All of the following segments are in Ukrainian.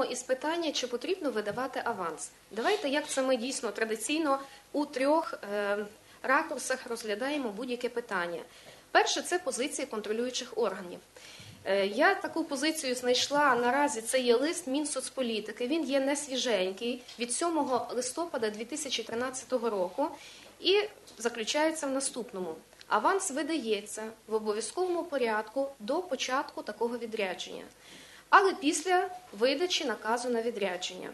почнемо із питання, чи потрібно видавати аванс. Давайте, як це ми дійсно традиційно у трьох е, ракурсах розглядаємо будь-яке питання. Перше це позиція контролюючих органів. Е, Я таку позицію знайшла наразі. Це є лист Мінсоцполітики. Він є не свіженький від 7 листопада 2013 року і заключається в наступному: аванс видається в обов'язковому порядку до початку такого відрядження, але після видачі наказу на відрядження.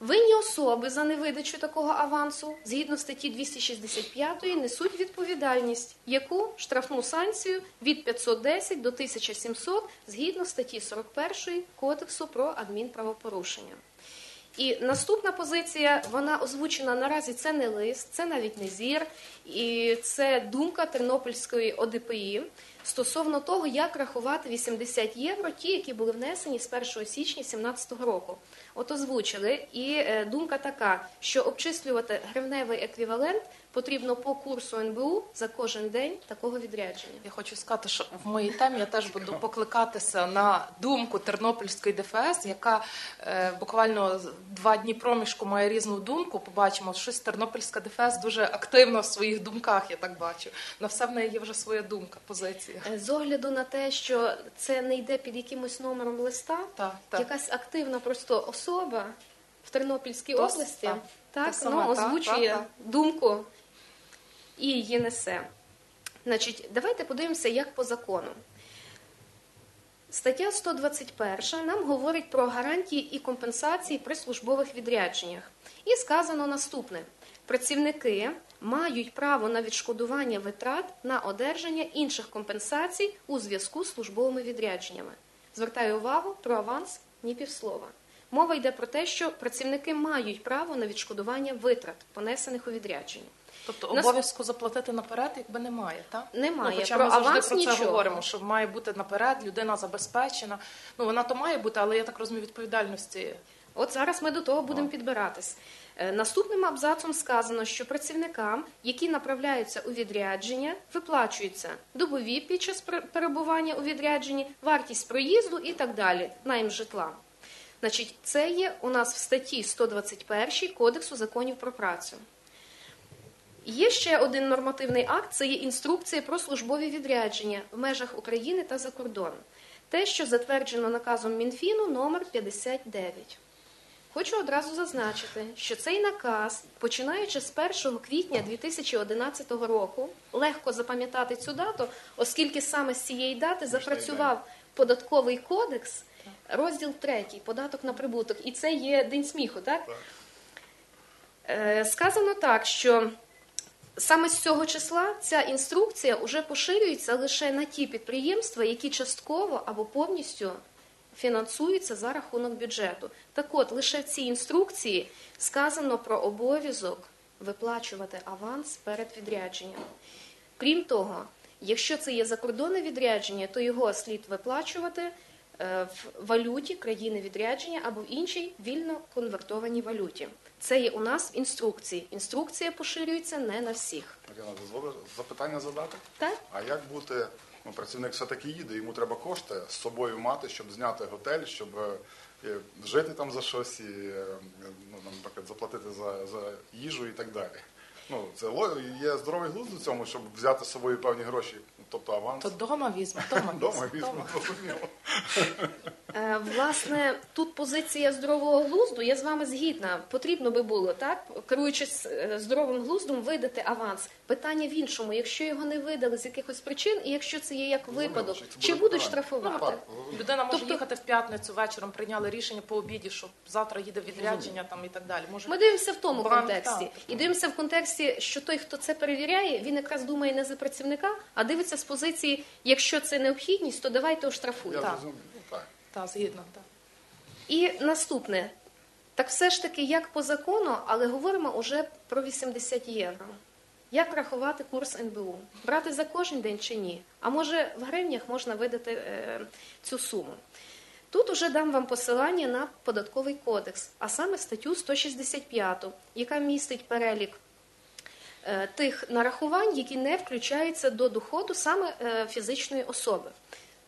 Винні особи за невидачу такого авансу згідно статті 265 несуть відповідальність, яку штрафну санкцію від 510 до 1700 згідно статті 41 Кодексу про адмінправопорушення. І наступна позиція, вона озвучена наразі. Це не лист, це навіть не зір, і це думка Тернопільської ОДПІ стосовно того, як рахувати 80 євро, ті, які були внесені з 1 січня 2017 року. От озвучили. І е, думка така, що обчислювати гривневий еквівалент потрібно по курсу НБУ за кожен день такого відрядження. Я хочу сказати, що в моїй темі я теж буду покликатися на думку Тернопільської ДФС, яка е, буквально два дні проміжку має різну думку. Побачимо, щось Тернопільська ДФС дуже активно в своїх думках, я так бачу. На все в неї є вже своя думка, позиція. Е, З огляду на те, що це не йде під якимось номером листа, Так, так. якась активна просто особа в Тернопільській області так. так, Те саме, ну, озвучує так. думку і її несе. Значить, давайте подивимося, як по закону. Стаття 121 нам говорить про гарантії і компенсації при службових відрядженнях. І сказано наступне: працівники мають право на відшкодування витрат на одержання інших компенсацій у зв'язку з службовими відрядженнями. Звертаю увагу про аванс ні півслова. Мова йде про те, що працівники мають право на відшкодування витрат, понесених у відрядженні. Тобто Нас- обов'язку заплатити наперед, якби немає, так? Немає. Ну, хоча Про ми завжди аванс про це нічого. говоримо, що має бути наперед, людина забезпечена. Ну вона то має бути, але я так розумію, відповідальності. От зараз ми до того будемо підбиратись. Е, Наступним абзацом сказано, що працівникам, які направляються у відрядження, виплачуються добові під час пер- перебування у відрядженні, вартість проїзду і так далі, найм житла. Значить, це є у нас в статті 121 Кодексу законів про працю. Є ще один нормативний акт це є інструкція про службові відрядження в межах України та за кордон. Те, що затверджено наказом Мінфіну номер 59. Хочу одразу зазначити, що цей наказ, починаючи з 1 квітня 2011 року, легко запам'ятати цю дату, оскільки саме з цієї дати запрацював податковий кодекс, розділ 3, податок на прибуток. І це є день сміху, так? Е, Сказано так, що саме з цього числа ця інструкція вже поширюється лише на ті підприємства, які частково або повністю фінансуються за рахунок бюджету. Так от, лише в цій інструкції сказано про обов'язок виплачувати аванс перед відрядженням. Крім того, якщо це є закордонне відрядження, то його слід виплачувати в валюті країни відрядження або в іншій вільно конвертованій валюті. Це є у нас в інструкції. Інструкція поширюється не на всіх. Мар'яна, дозволиш запитання задати? Так? А як бути, ну, працівник все-таки їде, йому треба кошти з собою мати, щоб зняти готель, щоб е, е, жити там за щось, і, е, ну, наприклад, заплатити за, за їжу і так далі. Ну, це ло- є здоровий глузд у цьому, щоб взяти з собою певні гроші, тобто аванс. То вдома візьме, вдома Дома візьме. візьмемо, зрозуміло. Е, Власне, тут позиція здорового глузду. Я з вами згідна. Потрібно би було так, керуючись е, здоровим глуздом, видати аванс. Питання в іншому, якщо його не видали з якихось причин, і якщо це є як випадок, чи це буде чи будуть покарання? штрафувати? Так, зрозуміло. Людина може Тобто- їхати в п'ятницю вечором, прийняли рішення по обіді, що завтра їде відрядження там і так далі. Може Ми дивимося в тому Банк, контексті. так. І дивимося в контексті, що той, хто це перевіряє, він якраз думає не за працівника, а дивиться з позиції, якщо це необхідність, то давайте оштрафуємо. Я Так. зрозумів. Ну, так. та згідно, так. І наступне. Так все ж таки, як по закону, але говоримо вже про 80 євро. Як рахувати курс НБУ? Брати за кожен день чи ні? А може в гривнях можна видати е, цю суму? Тут уже дам вам посилання на податковий кодекс, а саме статтю 165, яка містить перелік тих нарахувань, які не включаються до доходу саме е, фізичної особи.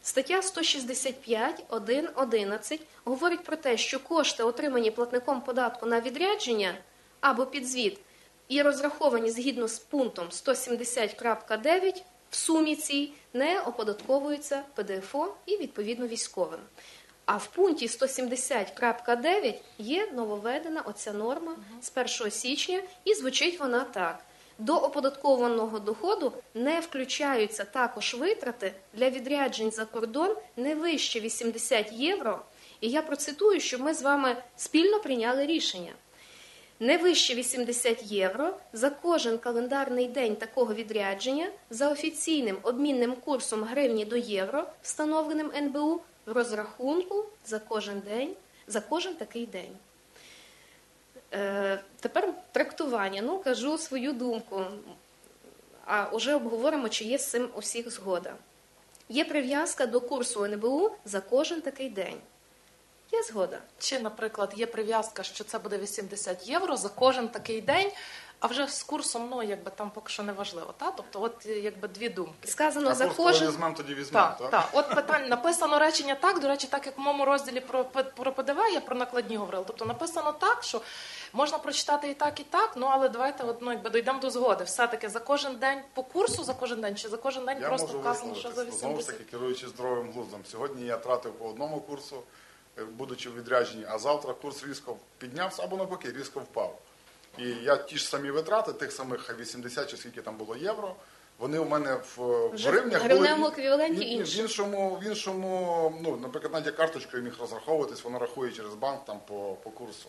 Стаття 165, 1, 11 говорить про те, що кошти, отримані платником податку на відрядження або підзвіт, і розраховані згідно з пунктом 170.9 в сумі цій не оподатковуються ПДФО і відповідно військовим. А в пункті 170.9 є нововведена оця норма з 1 січня, і звучить вона так. До оподаткованого доходу не включаються також витрати для відряджень за кордон не вище 80 євро. І я процитую, щоб ми з вами спільно прийняли рішення. Не вище 80 євро за кожен календарний день такого відрядження за офіційним обмінним курсом гривні до євро, встановленим НБУ, в розрахунку за кожен день, за кожен такий день. Е, тепер трактування. Ну, кажу свою думку, а вже обговоримо, чи є з цим у всіх згода. Є прив'язка до курсу НБУ за кожен такий день. Є згода. Чи, наприклад, є прив'язка, що це буде 80 євро за кожен такий день, а вже з курсом, ну якби там поки що не важливо. Та? Тобто, от якби дві думки. Сказано А за курс, коли кожен. візьмемо, тоді візьмемо, Так, так? так. От питання написано речення так. До речі, так як в моєму розділі про, про ПДВ я про накладні говорила. Тобто написано так, що можна прочитати і так, і так. Ну але давайте от, ну, якби дійдемо до згоди. Все таки за кожен день по курсу за кожен день, чи за кожен день Я просто вказано, що за висловитися. Знову ж таки, керуючи здоровим глуздом. Сьогодні я тратив по одному курсу, е, будучи в відрядженні, а завтра курс різко піднявся або навпаки, різко впав. І я ті ж самі витрати, тих самих 80 чи скільки там було євро, вони у мене в, в Вже в гривнях були еквіваленті в, інші. в іншому, в іншому, ну, наприклад, навіть я карточкою міг розраховуватись, воно рахує через банк там по, по курсу.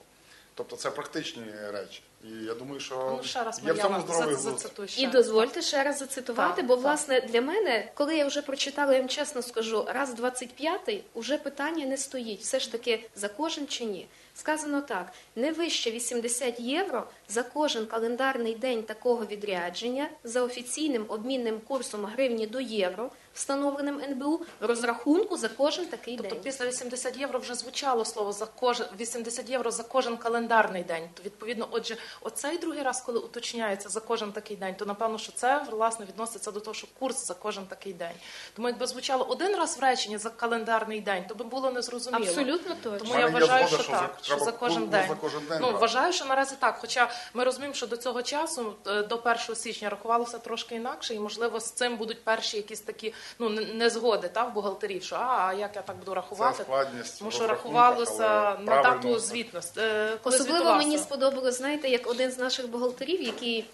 Тобто це практичні речі. І я думаю, що Ну ще раз є в цьому здоровий за- глузд. ще. І дозвольте ще раз зацитувати, Так, бо так. власне для мене, коли я вже прочитала, я вам чесно скажу, раз 25-й уже питання не стоїть. Все ж таки за кожен чи ні. Сказано так: не вище 80 євро за кожен календарний день такого відрядження за офіційним обмінним курсом гривні до євро, встановленим НБУ, розрахунку за кожен такий Тобто день. після 80 євро вже звучало слово за кожен 80 євро за кожен календарний день. То відповідно, отже, оцей другий раз, коли уточняється за кожен такий день, то напевно, що це власне відноситься до того, що курс за кожен такий день. Тому якби звучало один раз в реченні за календарний день, то би було незрозуміло. Абсолютно точно. Тому я вважаю, що так, що за кожен день. за кожен день Ну вважаю, що наразі так. Хоча ми розуміємо, що до цього часу е, до 1 січня рахувалося трошки інакше, і можливо з цим будуть перші якісь такі ну не- незгоди та в бухгалтерів, що а, а як я так буду рахувати. Це складність Тому що рахувалося на дату звітності. е, Особливо мені сподобалось, знаєте, як один з наших бухгалтерів, який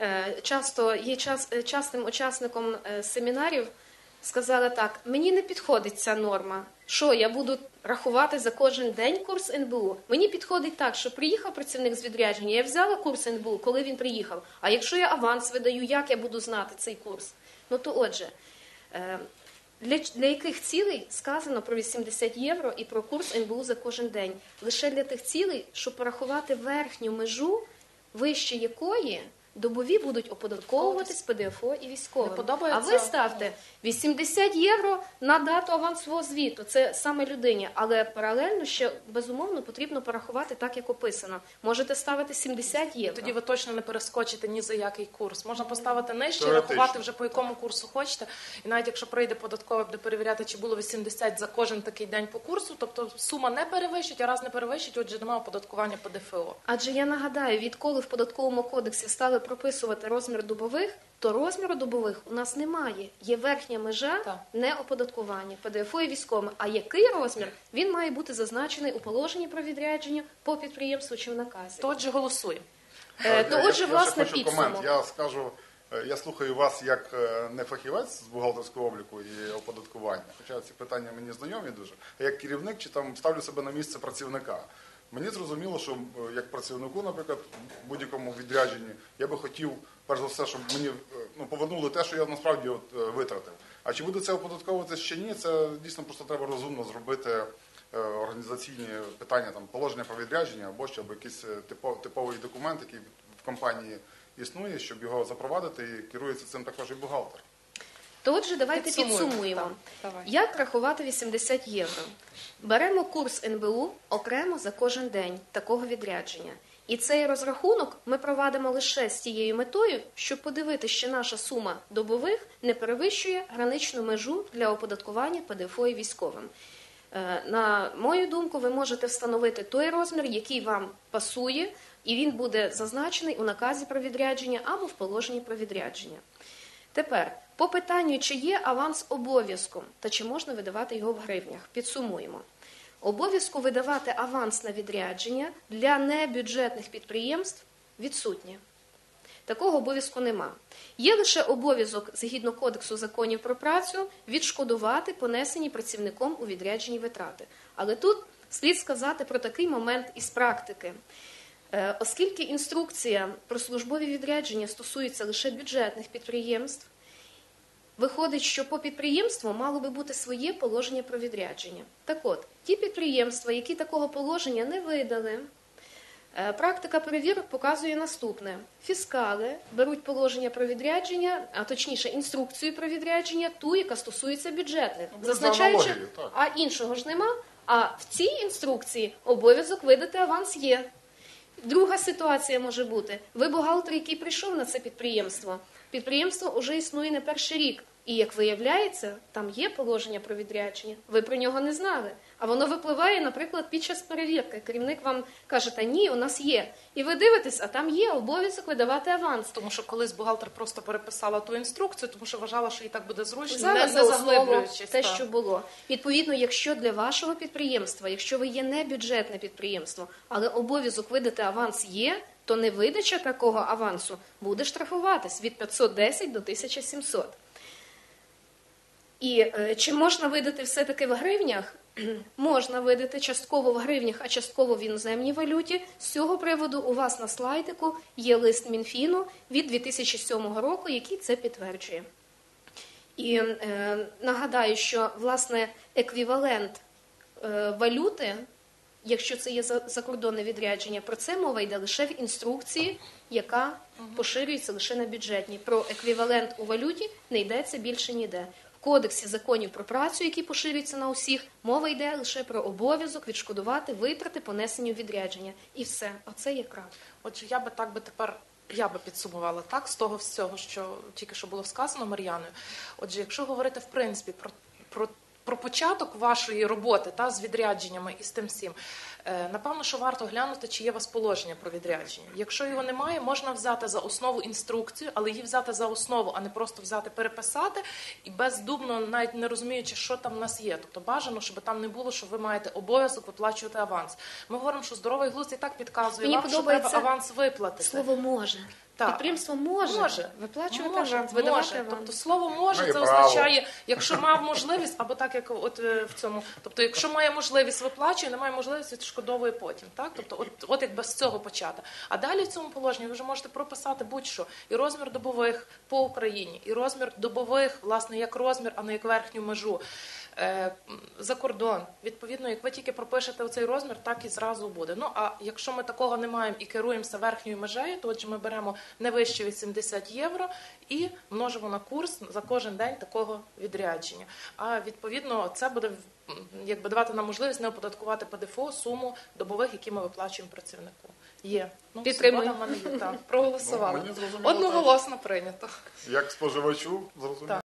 е, часто є час, е, частим учасником е, семінарів, сказала так: мені не підходить ця норма. Що я буду рахувати за кожен день курс НБУ? Мені підходить так, що приїхав працівник з відрядження, я взяла курс НБУ, коли він приїхав. А якщо я аванс видаю, як я буду знати цей курс? Ну то отже. Е, для, для яких цілей сказано про 80 євро і про курс НБУ за кожен день? Лише для тих цілей, щоб порахувати верхню межу, вище якої добові будуть оподатковуватись ПДФО і військовим. Подобається? А ви ставте 80 євро на дату авансового звіту. Це саме людині, але паралельно ще безумовно потрібно порахувати так, як описано. Можете ставити 70 євро. Тоді ви точно не перескочите ні за який курс. Можна поставити нижче, і рахувати вже по якому курсу хочете. І навіть якщо прийде податкове, буде перевіряти, чи було 80 за кожен такий день по курсу, тобто сума не перевищить, а раз не перевищить, отже, немає оподаткування по ДФО. Адже я нагадаю, відколи в податковому кодексі стали прописувати розмір добових, то розміру добових у нас немає. Є верхня межа Так. неоподаткування ПДФО і військовим. А який розмір він має бути зазначений у положенні про відрядження по підприємству чи в наказі? То отже, голосуємо. Е, то Я- я- отже, я власне, хочу підсумок. Я скажу, е, я слухаю вас як е, не фахівець з бухгалтерського обліку і оподаткування, хоча ці питання мені знайомі дуже, а як керівник чи там ставлю себе на місце працівника. Мені зрозуміло, що е, як працівнику, наприклад, в будь-якому відрядженні, я би хотів, перш за все, щоб мені е, ну, повернули те, що я насправді от, е, витратив. А чи буде це оподатковуватися чи ні, це дійсно просто треба розумно зробити організаційні питання, там положення про відрядження або щоб якийсь е, типовий документ, який в компанії існує, щоб його запровадити, і керується цим також і бухгалтер. То отже, давайте Підсумуємо. підсумуємо. Так, давай. Як рахувати 80 євро? Беремо курс НБУ окремо за кожен день такого відрядження І цей розрахунок ми провадимо лише з тією метою, щоб подивитися, що наша сума добових не перевищує граничну межу для оподаткування ПДФО і військовим. Е, На мою думку, ви можете встановити той розмір, який вам пасує, і він буде зазначений у наказі про відрядження або в положенні про відрядження. Тепер по питанню, чи є аванс обов'язком та чи можна видавати його в гривнях, підсумуємо. Обов'язку видавати аванс на відрядження для небюджетних підприємств відсутнє. Такого обов'язку нема. Є лише обов'язок згідно Кодексу законів про працю відшкодувати понесені працівником у відрядженні витрати. Але тут слід сказати про такий момент із практики. Е, Оскільки інструкція про службові відрядження стосується лише бюджетних підприємств, Виходить, що по підприємству мало би бути своє положення про відрядження. Так от, ті підприємства, які такого положення не видали, е, практика перевірок показує наступне: фіскали беруть положення про відрядження, а точніше інструкцію про відрядження, ту, яка стосується бюджетних, Ну, зазначаючи, а іншого ж нема. А в цій інструкції обов'язок видати аванс є. Друга ситуація може бути: ви бухгалтер, який прийшов на це підприємство. Підприємство вже існує не перший рік. І як виявляється, там є положення про відрядження. Ви про нього не знали. А воно випливає, наприклад, під час перевірки. Керівник вам каже, та ні, у нас є. І ви дивитесь, а там є обов'язок видавати аванс. Тому що колись бухгалтер просто переписала ту інструкцію, тому що вважала, що їй так буде зручно, Зараз не, заглиблюючись. те, що було. Відповідно, якщо для вашого підприємства, якщо ви є не бюджетне підприємство, але обов'язок видати аванс є, то невидача такого авансу буде штрафуватись від 510 до 1700. І е, чи можна видати все-таки в гривнях? Можна видати частково в гривнях, а частково в іноземній валюті. З цього приводу у вас на слайдику є лист Мінфіну від 2007 року, який це підтверджує. І е, нагадаю, що власне еквівалент е, валюти, якщо це є закордонне відрядження, про це мова йде лише в інструкції, яка поширюється лише на бюджетні. Про еквівалент у валюті не йдеться більше ніде. Кодексі законів про працю, які поширюються на усіх, мова йде лише про обов'язок відшкодувати витрати понесені у відрядження. І все, оце є крапка. Отже, я би так би тепер. Я би підсумувала так з того всього, що тільки що було сказано Мар'яною. Отже, якщо говорити в принципі про, про, про початок вашої роботи та з відрядженнями і з тим всім, е, напевно, що варто глянути, чи є у вас положення про відрядження. Якщо його немає, можна взяти за основу інструкцію, але її взяти за основу, а не просто взяти переписати і бездумно, навіть не розуміючи, що там в нас є. Тобто бажано, щоб там не було, що ви маєте обов'язок виплачувати аванс. Ми говоримо, що здоровий глузд і так підказує Мені вам, що треба аванс виплатити. Слово може. Так. Підприємство може, Може. виплачувати може, аванс, видавати може. аванс. Тобто слово може Ну і це право. означає, якщо мав можливість, або так як от е, в цьому, тобто, якщо має можливість виплачує, немає можливості відшкодовує потім. Так, тобто, от, от якби з цього почати. А далі в цьому положенні ви вже можете прописати будь-що і розмір добових по Україні, і розмір добових, власне, як розмір, а не як верхню межу. Е, За кордон, відповідно, як ви тільки пропишете оцей розмір, так і зразу буде. Ну а якщо ми такого не маємо і керуємося верхньою межею, то отже ми беремо не вище від 70 євро і множимо на курс за кожен день такого відрядження. А відповідно, це буде якби давати нам можливість не оподаткувати ПДФО суму добових, які ми виплачуємо працівнику. Є ну, Підтримую. мене є так. Проголосували Ну, зрозуміло одноголосно прийнято. Як споживачу, зрозуміло. Так.